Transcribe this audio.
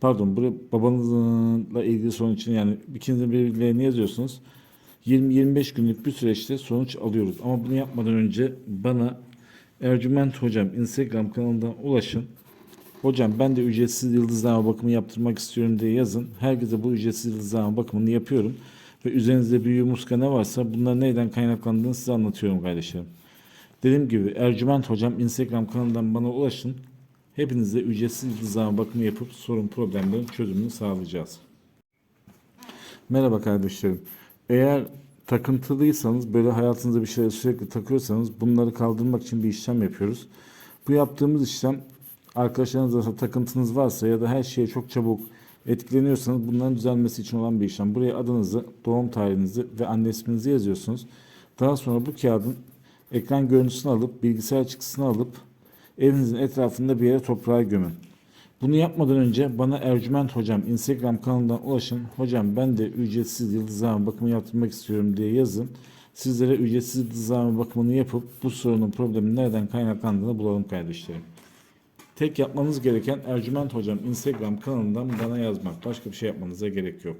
Pardon, buraya babanızla ilgili sorun için yani ikinizin bilgilerini yazıyorsunuz. 20-25 günlük bir süreçte sonuç alıyoruz. Ama bunu yapmadan önce bana Ercüment Hocam Instagram kanalından ulaşın. Hocam ben de ücretsiz yıldızlama bakımı yaptırmak istiyorum diye yazın. Herkese bu ücretsiz yıldızlama bakımını yapıyorum. Ve üzerinizde büyü muska ne varsa bunlar neyden kaynaklandığını size anlatıyorum kardeşlerim. Dediğim gibi Ercüment Hocam Instagram kanalından bana ulaşın. Hepinize ücretsiz yıldızlama bakımı yapıp sorun problemlerin çözümünü sağlayacağız. Merhaba kardeşlerim. Eğer takıntılıysanız böyle hayatınızda bir şeyleri sürekli takıyorsanız bunları kaldırmak için bir işlem yapıyoruz. Bu yaptığımız işlem arkadaşlarınızla takıntınız varsa ya da her şeye çok çabuk etkileniyorsanız bunların düzelmesi için olan bir işlem. Buraya adınızı, doğum tarihinizi ve anne isminizi yazıyorsunuz. Daha sonra bu kağıdın ekran görüntüsünü alıp bilgisayar çıktısını alıp evinizin etrafında bir yere toprağa gömün. Bunu yapmadan önce bana Ercüment Hocam Instagram kanalından ulaşın. Hocam ben de ücretsiz yıldızlama bakımı yaptırmak istiyorum diye yazın. Sizlere ücretsiz yıldızlama bakımını yapıp bu sorunun problemin nereden kaynaklandığını bulalım kardeşlerim. Tek yapmanız gereken Ercüment Hocam Instagram kanalından bana yazmak. Başka bir şey yapmanıza gerek yok.